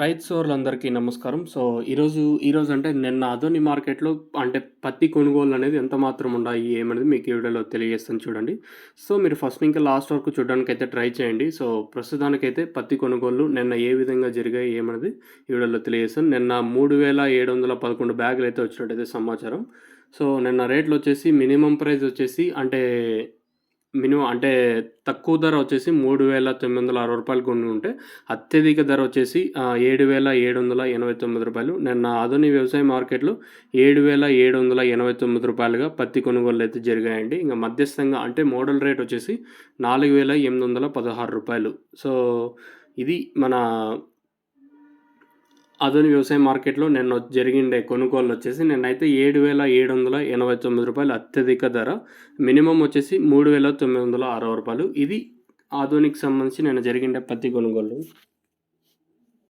రైతు సోర్లందరికీ నమస్కారం. సో, ఈరోజు ఈరోజు అంటే నిన్న అదోని మార్కెట్‌లో అంటే పత్తి కొనుగోలు అనేది ఎంత మాత్రం ఉన్నాయి ఏమనేది మీకు ఈ వీడియోలో తెలియజేస్తాను చూడండి. సో, మీరు ఫస్ట్ ఇంకా లాస్ట్ వరకు చూడడానికైతే ట్రై చేయండి. సో, ప్రస్తుతానికైతే పత్తి కొనుగోళ్ళు నిన్న ఏ విధంగా జరిగాయి ఏమనేది ఈ వీడియోలో తెలియజేస్తాను. నిన్న మూడు వేల ఏడు వందల పదకొండు బ్యాగులు అయితే వచ్చినట్టయితే సమాచారం. సో, నిన్న రేట్లు వచ్చేసి మినిమమ్ ప్రైస్ వచ్చేసి అంటే మినిమం అంటే తక్కువ ధర వచ్చేసి మూడు వేల తొమ్మిది వందల అరవై రూపాయలు కొని ఉంటే అత్యధిక ధర వచ్చేసి ఏడు వేల ఏడు వందల ఎనభై తొమ్మిది రూపాయలు. నిన్న ఆధునిక వ్యవసాయ మార్కెట్లో ఏడు వేల ఏడు వందల ఎనభై తొమ్మిది రూపాయలుగా పత్తి కొనుగోలు అయితే జరిగాయండి. ఇంకా మధ్యస్థంగా అంటే మోడల్ రేట్ వచ్చేసి నాలుగు వేల ఎనిమిది వందల పదహారు రూపాయలు. సో ఇది మన అదోని వ్యవసాయ మార్కెట్లో నిన్న జరిగిండే కొనుగోలు వచ్చేసి నిన్నైతే ఏడు వేల ఏడు వందల ఎనభై తొమ్మిది రూపాయలు అత్యధిక ధర. మినిమం వచ్చేసి మూడు వేల తొమ్మిది వందల అరవై రూపాయలు. ఇది ఆధునిక సంబంధించి నేను జరిగిండే పత్తి కొనుగోలు.